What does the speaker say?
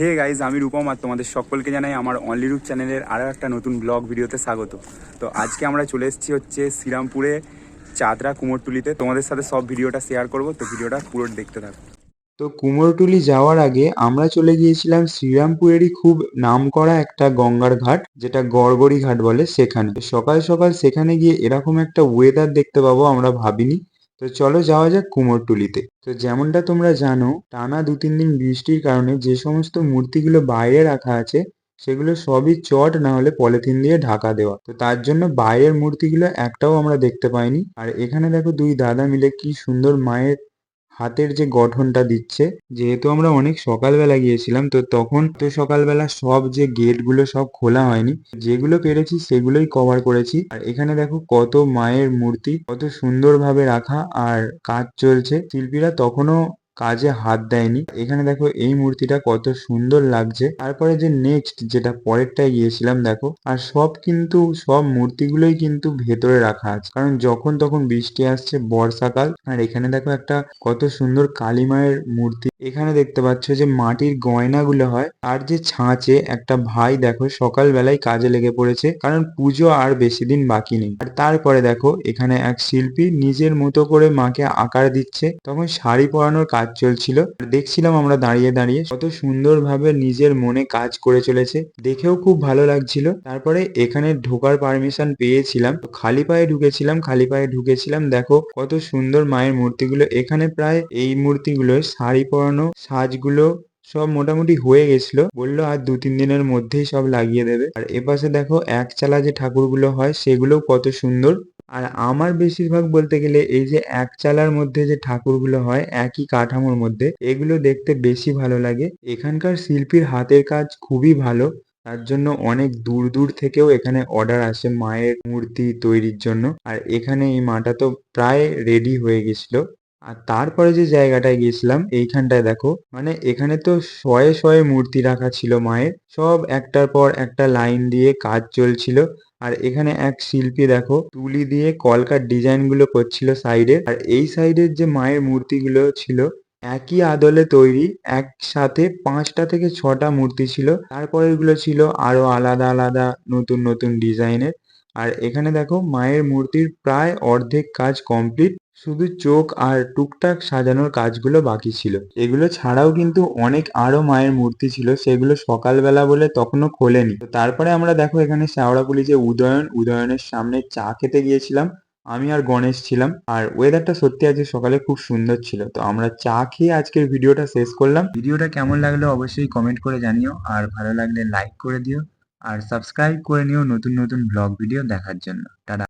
Hey guys আমি রূপম আর তোমাদের সকলকে জানাই আমার অনলি রূপ চ্যানেলের আরও একটা নতুন ব্লগ ভিডিওতে স্বাগত। তো আজকে আমরা চলে এসেছি হচ্ছে শ্রীরামপুরে চাদরা কুমোরটুলিতে। তোমাদের সাথে সব ভিডিওটা শেয়ার করব, তো ভিডিওটা পুরো দেখতে থাকো। তো কুমোরটুলি যাওয়ার আগে আমরা চলে গিয়েছিলাম শ্রীরামপুরেরই খুব নামকরা একটা গঙ্গার ঘাট, যেটা গড়গড়ি ঘাট বলে সেখানে। সকাল সকাল সেখানে গিয়ে এরকম একটা ওয়েদার দেখতে পাবো আমরা ভাবিনি। তো চলো যাওয়া যাক কুমোরটুলিতে। তো যেমনটা তোমরা জানো, টানা দু তিন দিন বৃষ্টির কারণে যে সমস্ত মূর্তিগুলো বাইরে রাখা আছে, সেগুলো সবই চট না হলে পলিথিন দিয়ে ঢাকা দেওয়া। তো তার জন্য বাইরের মূর্তিগুলো একটাও আমরা দেখতে পাইনি। আর এখানে দেখো দুই দাদা মিলে কি সুন্দর মায়ের হাতের যে গঠনটা দিচ্ছে, যেহেতু আমরা অনেক সকালবেলা গিয়েছিলাম, তো তখন তো সকালবেলা সব যে গেটগুলো সব খোলা হয়নি, যেগুলো পেরেছি সেগুলোই কভার করেছি। আর এখানে দেখো কত মায়ের মূর্তি, কত সুন্দরভাবে রাখা আর কাজ চলছে। শিল্পীরা তখনও কাজে হাত দেয়নি। এখানে দেখো এই মূর্তিটা কত সুন্দর লাগছে। তারপরে যে নেক্সট যেটা পরেরটায় গিয়েছিলাম দেখো, আর সব কিন্তু, সব মূর্তিগুলোই কিন্তু ভেতরে রাখা আছে। কারণ যখন তখন বৃষ্টি আসছে বর্ষাকাল, আর এখানে দেখো একটা কত সুন্দর কালী মায়ের মূর্তি। এখানে দেখতে পাচ্ছ যে মাটির গয়নাগুলো হয়, আর যে ছাঁচে একটা ভাই দেখো সকালবেলায় কাজে লেগে পড়েছে, কারণ পুজো আর বেশি দিন বাকি নেই। আর তারপরে দেখো এখানে এক শিল্পী নিজের মতো করে মাকে আকার দিচ্ছে, তখন শাড়ি পরানোর কাজ চলছিল। আর দেখছিলাম আমরা দাঁড়িয়ে দাঁড়িয়ে কত সুন্দরভাবে নিজের মনে কাজ করে চলেছে। দেখেও খুব ভালো লাগছিল। তারপরে এখানে ঢোকার পারমিশন পেয়েছিলাম। খালি পায়ে ঢুকেছিলাম, খালি পায়ে ঢুকেছিলাম। দেখো কত সুন্দর মায়ের মূর্তিগুলো। এখানে প্রায় এই মূর্তিগুলো, শাড়ি পরানো, সাজগুলো সব মোটামুটি হয়ে গেছিল। বলল আর দু তিন দিনের মধ্যেই সব লাগিয়ে দেবে। আর এপাশে দেখো এক চালা যে ঠাকুরগুলো হয়, সেগুলোও কত সুন্দর। আর আমার বেশিরভাগ বলতে গেলে এই যে এক চালার মধ্যে যে ঠাকুরগুলো হয়, একই কাঠামোর মধ্যে, এগুলো দেখতে বেশি ভালো লাগে। এখানকার শিল্পীর হাতের কাজ খুবই ভালো, তার জন্য অনেক দূর দূর থেকেও এখানে অর্ডার আসে মায়ের মূর্তি তৈরির জন্য। আর এখানে এই মাটা তো প্রায় রেডি হয়ে গেছিল। আর তারপরে যে জায়গাটায় গেছিলাম, এইখানটায় দেখো মানে এখানে তো শয়ে শয়ে মূর্তি রাখা ছিল মায়ের। সব একটার পর একটা লাইন দিয়ে কাজ চলছিল। আর এখানে এক শিল্পী দেখো, তুলি দিয়ে কলকার ডিজাইনগুলো করছিল সাইডে আর এই সাইডের যে মায়ের মূর্তিগুলো ছিল, একই আদলে তৈরি, একসাথে পাঁচটা থেকে ছটা মূর্তি ছিল। তারপরেরগুলো ছিল আরও আলাদা আলাদা নতুন নতুন ডিজাইনের আর এখানে দেখো, মায়ের মূর্তির প্রায় অর্ধেক কাজ কমপ্লিট শুধু চোখ আর টুকটাক সাজানোর কাজগুলো বাকি ছিল। এগুলো ছাড়াও কিন্তু অনেক আরও মায়ের মূর্তি ছিল, সেগুলো সকালবেলা বলে তখনও খোলেনি। তো তারপরে আমরা দেখো এখানে শ্যাওড়াপুলি যে উদয়ন, উদয়নের সামনে চা খেতে গিয়েছিলাম। আমি আর গণেশ ছিলাম আর ওয়েদারটা সত্যি আজকে সকালে খুব সুন্দর ছিল। তো আমরা চা খেয়ে আজকের ভিডিওটা শেষ করলাম। ভিডিওটা কেমন লাগল অবশ্যই কমেন্ট করে জানিও আর ভালো লাগলে লাইক করে দিও আর সাবস্ক্রাইব করে নিও নতুন নতুন ব্লগ ভিডিও দেখার জন্য। টাটা।